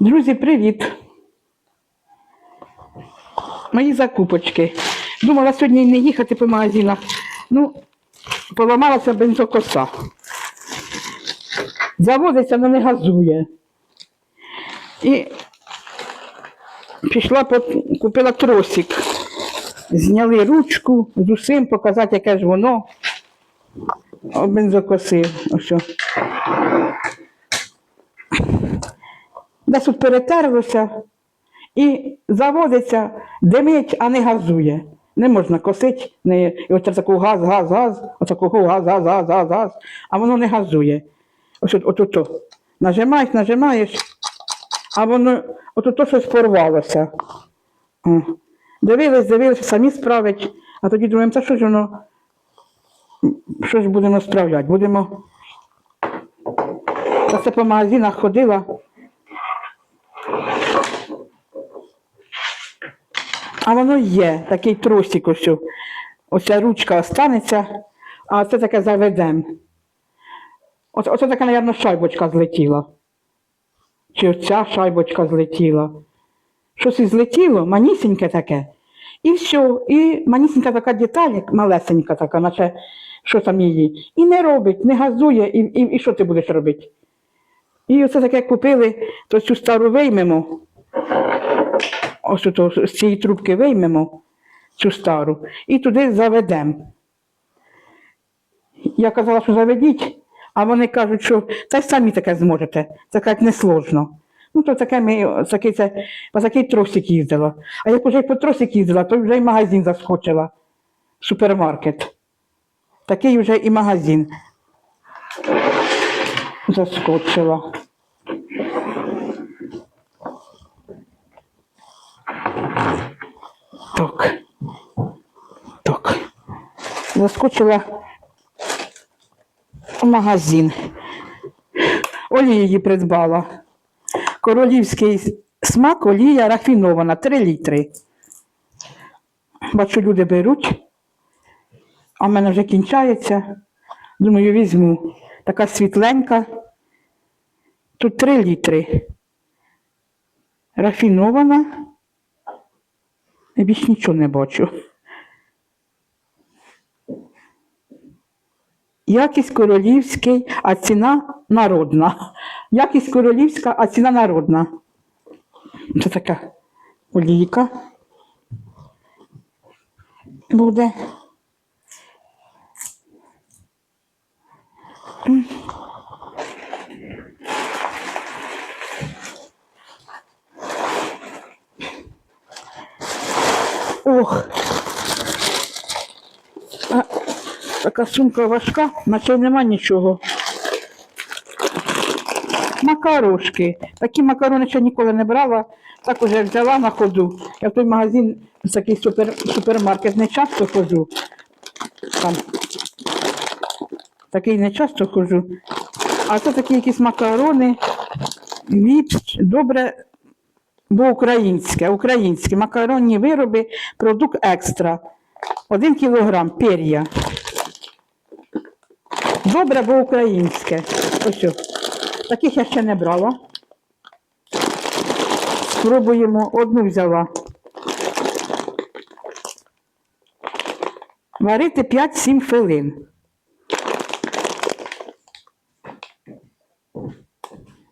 Друзі, привіт! Мої закупочки. Думала сьогодні не їхати по магазинах. Ну, поламалася бензокоса. Заводиться, але не газує. І пішла, купила тросик. Зняли ручку з усім, показати, яке ж воно. О, бензокоси. Ось. Десь тут перетерлося і заводиться, димить, а не газує. Не можна косити, не, і оце такого газ, газ, газ, отакого газ, газ, газ, газ, газ, а воно не газує. Ось от, от, от, Нажимаєш, нажимаєш, а воно от ото щось порвалося. Дивились, дивилися, самі справить, а тоді думаємо, та що ж воно, що ж будемо справляти? Будемо. Я це по магазинах ходила. А воно є, такий тросик ось. Оця ручка останеться, а це таке заведем. Оце, оце така, мабуть, шайбочка злетіла. Чи оця шайбочка злетіла. Щось і злетіло, манісіньке таке. І все. І манісінька така деталь, як малесенька така, наче що там її. І не робить, не газує, і, і, і що ти будеш робити? І оце таке купили, то цю стару виймемо. Ось ото з цієї трубки виймемо цю стару і туди заведемо. Я казала, що заведіть, а вони кажуть, що та й самі таке зможете. Це кажуть, несложно. Ну, то таке ми, такий, це, по такий тросик їздила. А як вже й по тросик їздила, то вже й магазин заскочила. Супермаркет. Такий вже і магазин. Заскочила. Так. Так. Заскочила в магазин. Олію її придбала. Королівський смак, олія рафінована, 3 літри. Бачу, люди беруть, а в мене вже кінчається. Думаю, візьму. Така світленька. Тут 3 літри. Рафінована. Я більш нічого не бачу. Якість королівський, а ціна народна. Якість королівська, а ціна народна. Це така олійка. Буде. Ох. А, така сумка важка, наче й нема нічого. Макарошки. Такі макарони ще ніколи не брала. Так уже взяла на ходу. Я в той магазин, такий супер, супермаркет, не часто ходжу. Там. Такий не часто ходжу. А це такі якісь макарони. Віпс, добре, бо українське, українські макаронні вироби, продукт екстра. Один кілограм пер'я. Добре, бо українське. Ось. Таких я ще не брала. Спробуємо, одну взяла. Варити 5-7 хвилин.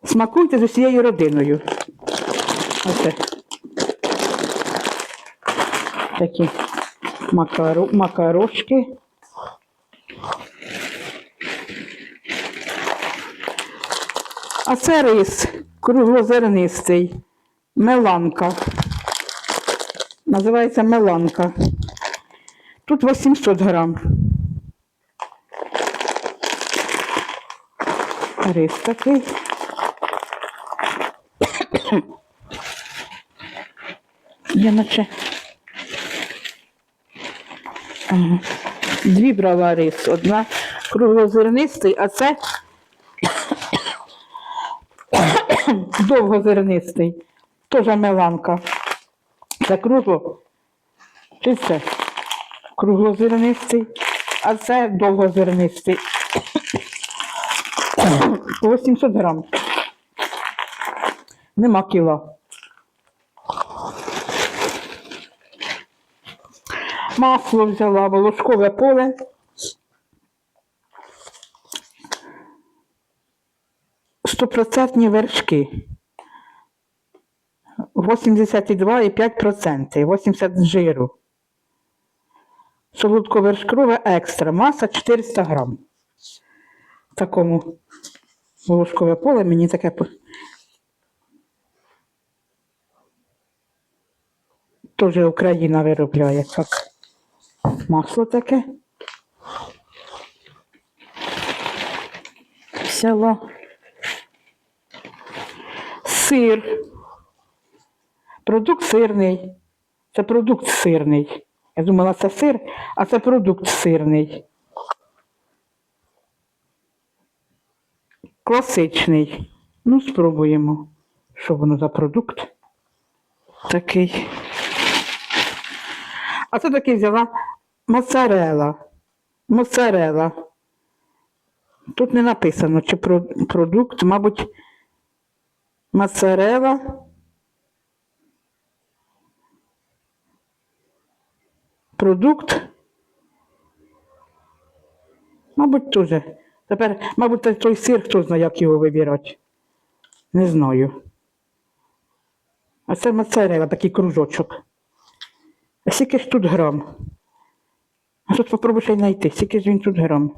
Смакуйте з усією родиною. Оце. Такі макаро, макарошки. А це рис круглозернистий, меланка. Називається меланка. Тут 800 грам. Рис такий. Я наче. Дві брала рис. Одна круглозернистий, а це довгозернистий. Теж меланка. Це кругло. Чи це? Круглозернистий, а це довгозернистий. По 800 грам. Нема кіла. Масло взяла, волошкове поле. Стопроцентні вершки. 82,5%, 80 жиру. Солодковершкове екстра, маса 400 грам. Такому волошкове поле мені таке. Теж Україна виробляє так. Масло таке. Взяла. Сир. Продукт сирний. Це продукт сирний. Я думала, це сир, а це продукт сирний. Класичний. Ну, спробуємо, що воно за продукт такий. А це такий взяла моцарела. Моцарела. Тут не написано, чи про- продукт, мабуть, моцарела. Продукт. Мабуть, теж. Тепер, мабуть, той сир, хто знає, як його вибирати. Не знаю. А це моцарела, такий кружочок. А скільки ж тут грам? А тут попробуй ще й знайти, скільки ж він тут грам.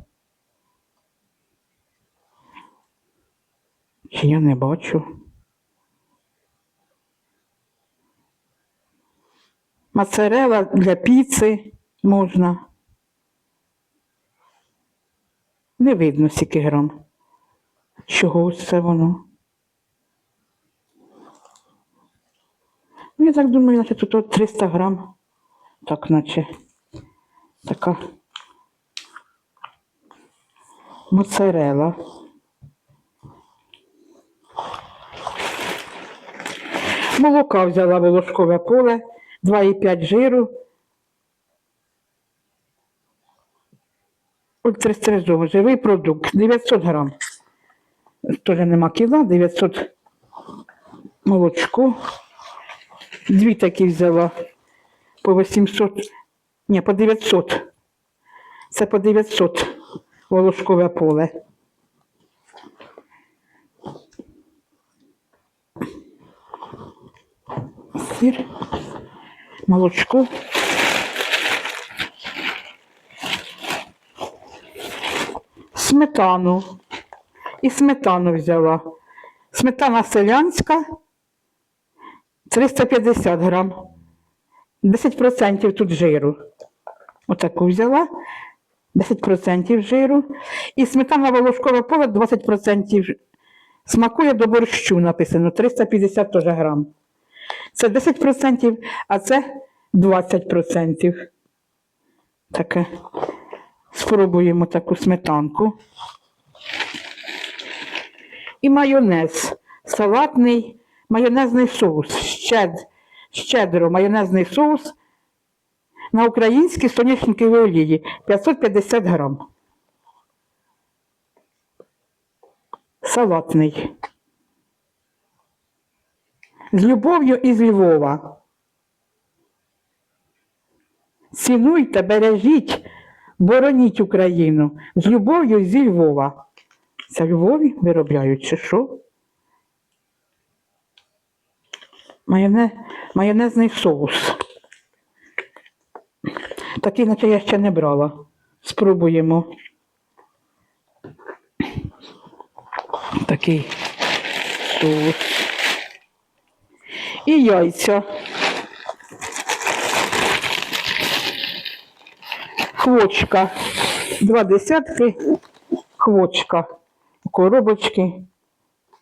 Чи я не бачу? Моцарела для піци можна. Не видно, скільки грам. Чогось це воно. Ну, я так думаю, наче тут 300 грам. Так, наче така моцарела. Молока взяла волошкове поле, 2,5 жиру. Ультрастеризовий живий продукт, 900 грам. Теж нема кіла, 900 молочко. Дві такі взяла по 800, ні, по 900. Це по 900 волошкове поле. Сир, молочко. Сметану. І сметану взяла. Сметана селянська 350 грам. 10% тут жиру. Отаку взяла. 10% жиру. І сметана волошкове поле 20% смакує до борщу написано. 350 теж грам. Це 10%, а це 20%. Таке. Спробуємо таку сметанку. І майонез. Салатний майонезний соус. Щед, щедро майонезний соус на українській соняшниковій олії 550 грам. Салатний. З любов'ю із Львова. Цінуйте, бережіть, бороніть Україну. З любов'ю зі Львова. Це Львові виробляють чи що? Майоне... Майонезний соус. Такий, наче я ще не брала. Спробуємо. Такий соус. І яйця. Хвочка. Два десятки. Хвочка. Коробочки.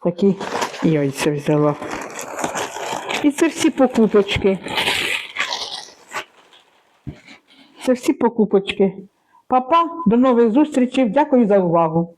Такі яйця взяла. І це всі покупочки. Це всі покупочки. Папа, до нових зустрічей. Дякую за увагу.